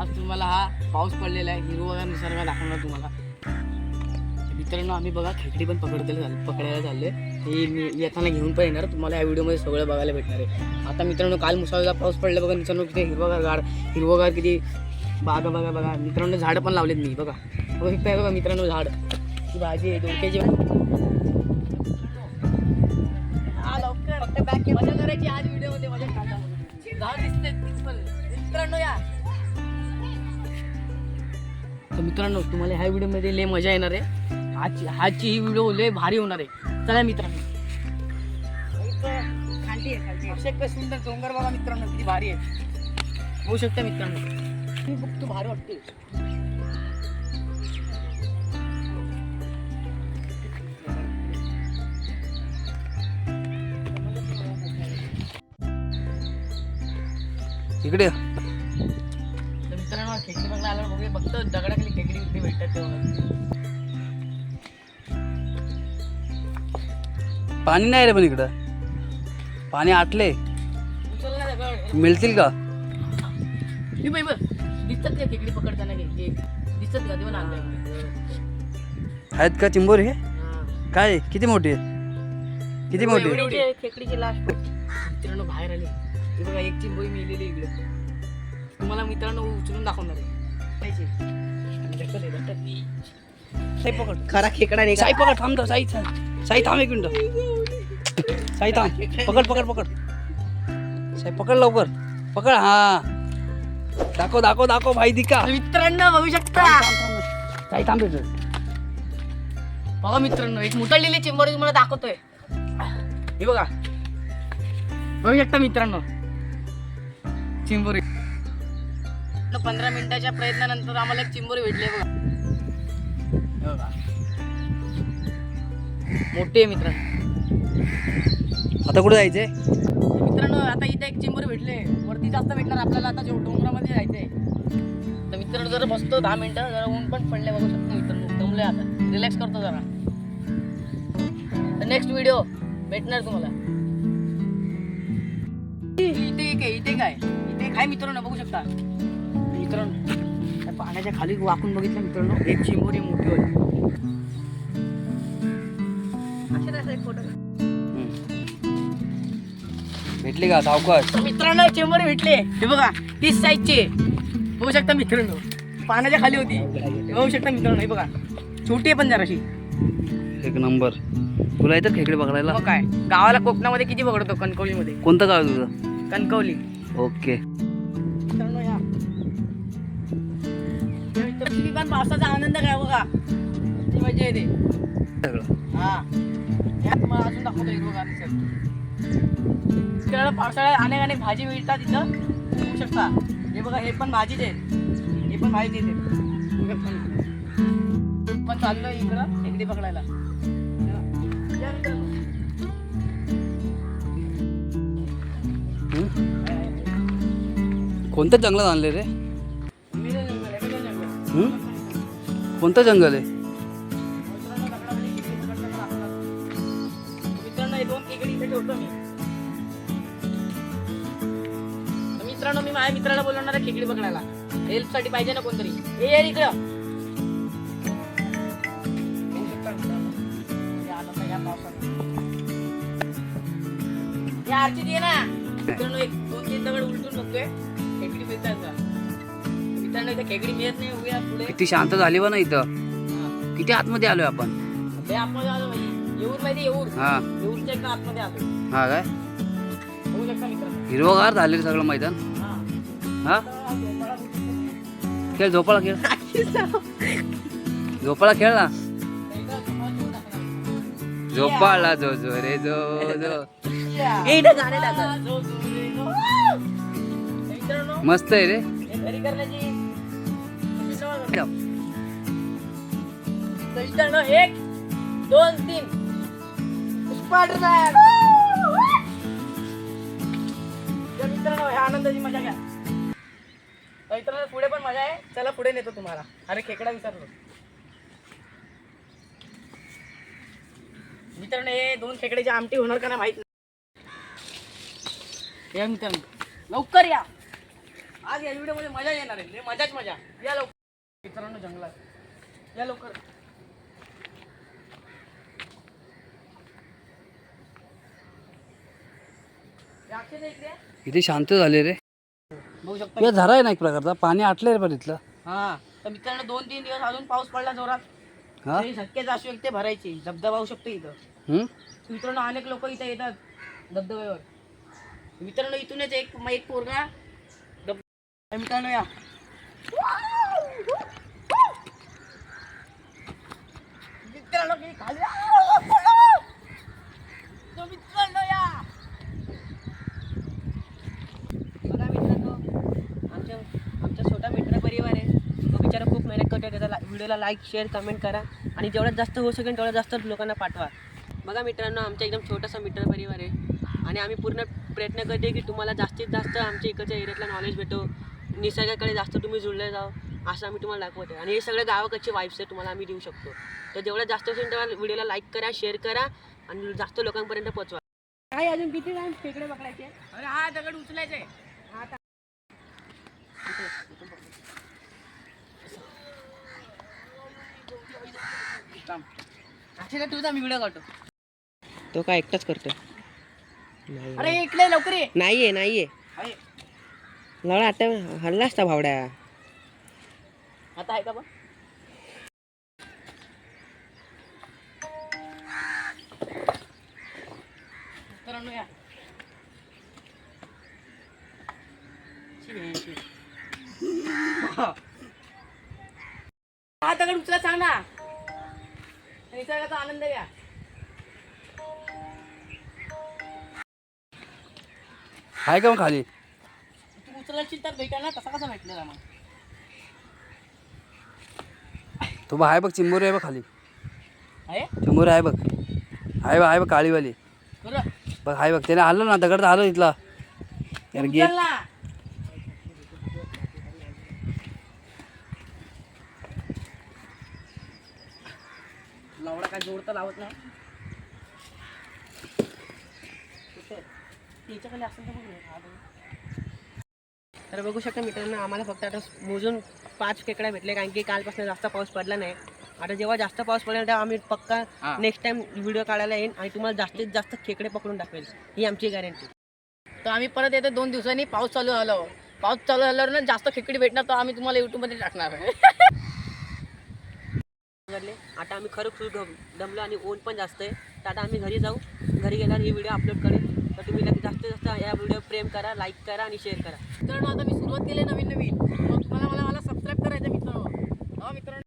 आज तुम्हाला हा पाऊस पडलेला आहे. हिरवगार निसर्ग दाखवणार तुम्हाला. मित्रांनो आम्ही बघा खेकडी पण पकडलेलं पकडायला चालले हे मी येताना घेऊन पण येणार. तुम्हाला या व्हिडिओमध्ये सगळं बघायला भेटणार आहे. आता मित्रांनो काल मुसळधार पाऊस पडला. बघा मित्रांनो किती हिरवगार गाड हिरवगार किती बागा बघा बघा. मित्रांनो झाडं पण लावलेत मी बघा. बघा इथे बघा मित्रांनो झाड. ही भाजी आहे डोक्याची लवकर. फक्त करायची आज व्हिडिओमध्ये मजा झाड दिसते मित्रांनो या. तर मित्रांनो तुम्हाला ह्या व्हिडिओमध्ये लय मजा येणार आहे. आजची आजची ही व्हिडिओ लय भारी होणार आहे. चला मित्रांनो. असे सुंदर डोंगर बघा मित्रांनो किती भारी आहे. होऊ शकतं मित्रांनो. मी बघतो भारी वाटते इकडे खेकडी बघायला आल्यावर बघूया बघतो दगडाखाली खेकडी विकडी भेटतात तेव्हा. पाणी नाही रे पण इकडं. पाणी आटले. उचल ना दगड मिळतील का? हे बाई बघ दिसतात का खेकडी पकडताना का? आणलं आहेत का चिंबोर हे? काय? किती मोठी आहे? किती मोठी खेकडीची लास्ट मित्रांनो बाहेर आले. बघा एक चिंबोई मिळलेली इकडे. तुम्हाला मित्रांनो उचलून दाखवणार आहे. पकड. खरा खेकडा रे साई पकड थांब साई साई. थांब एक मिनिट. साई थांब. पकड पकड पकड. साई पकड लवकर. पकड हा. दाखव दाखव दाखव भाई दिका मित्रांनो बघू शकता. साई थांब इथं. बघा मित्रांनो एक मुतळलेली चिंबोरी तुम्हाला दाखवतोय. हे बघा. बघू शकता मित्रांनो. चिंबोरी पंधरा मिनिटाच्या प्रयत्नानंतर आम्हाला एक चिंबोरी भेटली बघा. बघा. मोठी आहे मित्रांनो. आता कुठे जायचंय? मित्रांनो आता इथे एक चिंबोरी भेटले. वरती जास्त भेटणार आपल्याला आता जेव्हा डोंगरामध्ये जायचंय. तर मित्रांनो जरा बसतो दहा मिनिटं जरा ऊन पण पडले बघू शकतो मित्रांनो. दमले आता. रिलॅक्स करतो जरा. तर नेक्स्ट व्हिडिओ भेटणार तुम्हाला. इथे आहे इथे काय इथे काय मित्रांनो बघू शकता. पाण्याच्या खाली वाकून बघितलं मित्रांनो एक चिंबोरी मोठी होती. भेटली का सावकाश मित्रांनो चेंबर भेटले. हे बघा तीस साईजचे बघू शकता मित्रांनो पाण्याच्या खाली होती. बघू शकता मित्रांनो हे बघा. छोटी आहे पण जराशी. एक नंबर. तुला येतं खेकडे पकडायला मग काय? गावाला कोकणामध्ये किती पकडतो कणकवलीमध्ये? कोणतं गाव आहे तुझं? कणकवली. ओके. तुम्ही पण पावसाचा आनंद घ्या बघा. ती मजा येते. हा. तुम्हाला अजून दाखवतो हिरवगार निसर्ग. पावसाळ्यात अनेक अनेक भाजी मिळतात तिथं होऊ शकता. हे बघा हे पण भाजीच आहे हे पण भाजी आहेत. पण. चाललो इकडं खेकडी पकडायला. कोणतं चांगलं आणलं रे? हम्म? कोणतं जंगल आहे? मित्रांनो, हे दोन खेकडी इथे ठेवतो मी. तर मित्रांनो मी माझ्या मित्राला बोलवणार आहे खेकडी पकडायला हेल्पसाठी पाहिजे ना कोणतरी? हे ये इकडं. बघू शकता मित्रांनो, हे या पावसात. हे आरची ये ना. मित्रांनो एक दोन तीन दगड उलटून बघतोय. खेकडी मिळतात का? मित्रांनो इथे खेकडी मिळत नाही उभ्या पुढे. किती शांत झाली बा ना इथं. किती आतमध्ये आलोय आपण? ते आतमध्ये आलो भाई येऊर माहिती येऊर. हा. येऊरच्या इकडे आतमध्ये आलो. हा काय? बघू शकता मित्रांनो हिरवगार झाले सगळं मैदान. हा. खेळ झोपाळा खेळ. झोपाळा खेळ ना. झोपाळा जो जो रे जो जो. इथं गाणे टाका. मस्त आहे रे. हे घरी करण्याची तर मित्रांनो एक दोन तीन. स्पायडरमॅन. तर मित्रांनो ह्या आनंदाची मजा घ्या. मित्रांनो पुढे पण मजा आहे. चला पुढे नेतो तुम्हाला. अरे खेकडा विसरलो. मित्रांनो हे दोन खेकड्याची आमटी होणार का नाही माहीत नाही. या मित्रांनो. लवकर या. आज या व्हिडिओमध्ये मजा येणार आहे. मजाच मजा. या लवकर. मित्रांनो जंगलात. या लवकर. किती शांत झाले रे. बघू शकता या झरा आहे ना एक प्रकारचा. पाणी आटलंय रे पण इथलं. हा. तर मित्रांनो दोन तीन दिवस अजून पाऊस पडला जोरात. हा? तरी शक्यता असू शकते भरायची. धबधबा होऊ शकतो इथं. हम्म? मित्रांनो अनेक लोक इथे येतात धबधब्यावर. मित्रांनो इथूनच एक एक पोरगा धब- मित्रांनो या मित्रांनो मी खाली तो मित्रांनो या बघा मित्रांनो आमच्या आमचा छोटा मित्र परिवार आहे तो बिचारा करतो त्याचा ला व्हिडिओला लाईक शेअर कमेंट करा. आणि जेवढ्यात जास्त होऊ शकेल तेवढ्यात जास्त लोकांना पाठवा. बघा मित्रांनो आमचा एकदम छोटासा मित्र परिवार आहे. आणि आम्ही पूर्ण प्रयत्न करते की तुम्हाला जास्तीत जास्त आमच्या इकडच्या एरियातला नॉलेज भेटो. निसर्गाकडे जास्त तुम्ही जुळले जाओ असं आम्ही तुम्हाला दाखवतो. आणि हे सगळे गावाकडचे वाईफ्स आहे तुम्हाला आम्ही देऊ शकतो. तर जेवढ्यात जास्त असेल तेव्हा व्हिडिओला लाईक करा शेअर करा आणि जास्त लोकांपर्यंत पोहोचवा. काय अजून किती टाइम खेकडे पकडायचे? अरे हा दगड उचलायचे. हा थांब. तुझा मी व्हिडिओ काढतो. तो काय एकटाच करतो अरे इकडे लवकर ये. नाहीये नाहीये. लढा आता हल्ला असता भावड्या. आता आहे का. हा दगड उचला सांग ना. निसर्गाचा आनंद घ्या. आहे का मग खाली. तू उचलायची तर भेटा ना कसा कसा भेटलेला मग? तो बघ आहे बघ चिंबोरी आहे बघ खाली. आहे? चिंबोरी आहे बघ. आहे बघ आहे बघ काळीवाली. बरं बघ आहे बघ त्याने आलं ना दगड तर आलं इथला यार गे ना लावडा काय जोड तर लावत नाही. असेल तर बघ. तर शकता मित्रांनो आम्हाला फक्त आता मोजून पाच खेकडा भेटले कारण की कालपासून जास्त पाऊस पडला नाही. आता जेव्हा जास्त पाऊस पडला तेव्हा आम्ही पक्का. नेक्स्ट टाइम व्हिडिओ काढायला येईन आणि तुम्हाला जास्तीत जास्त खेकडे पकडून दाखवेल. ही आमची गॅरंटी तर आम्ही परत येतो दोन दिवसांनी. पाऊस चालू झाला पाऊस चालू झाल्यावर ना जास्त खेकडी भेटणार तर आम्ही तुम्हाला युट्यूबमध्ये टाकणार आहे. वगैरे आता आम्ही खरं खूप दम दमलो आणि ऊन पण जास्त आहे. तर आता आम्ही घरी जाऊ. घरी गेल्यावर ही व्हिडिओ अपलोड करेन. तर तुम्ही नक्की जास्तीत जास्त या व्हिडिओ प्रेम करा लाईक करा आणि शेअर करा. मित्रांनो आता मी सुरुवात केली नवीन नवीन मग तुम्हाला मला मला सबस्क्राईब करायचं मित्रांनो. हा मित्रांनो.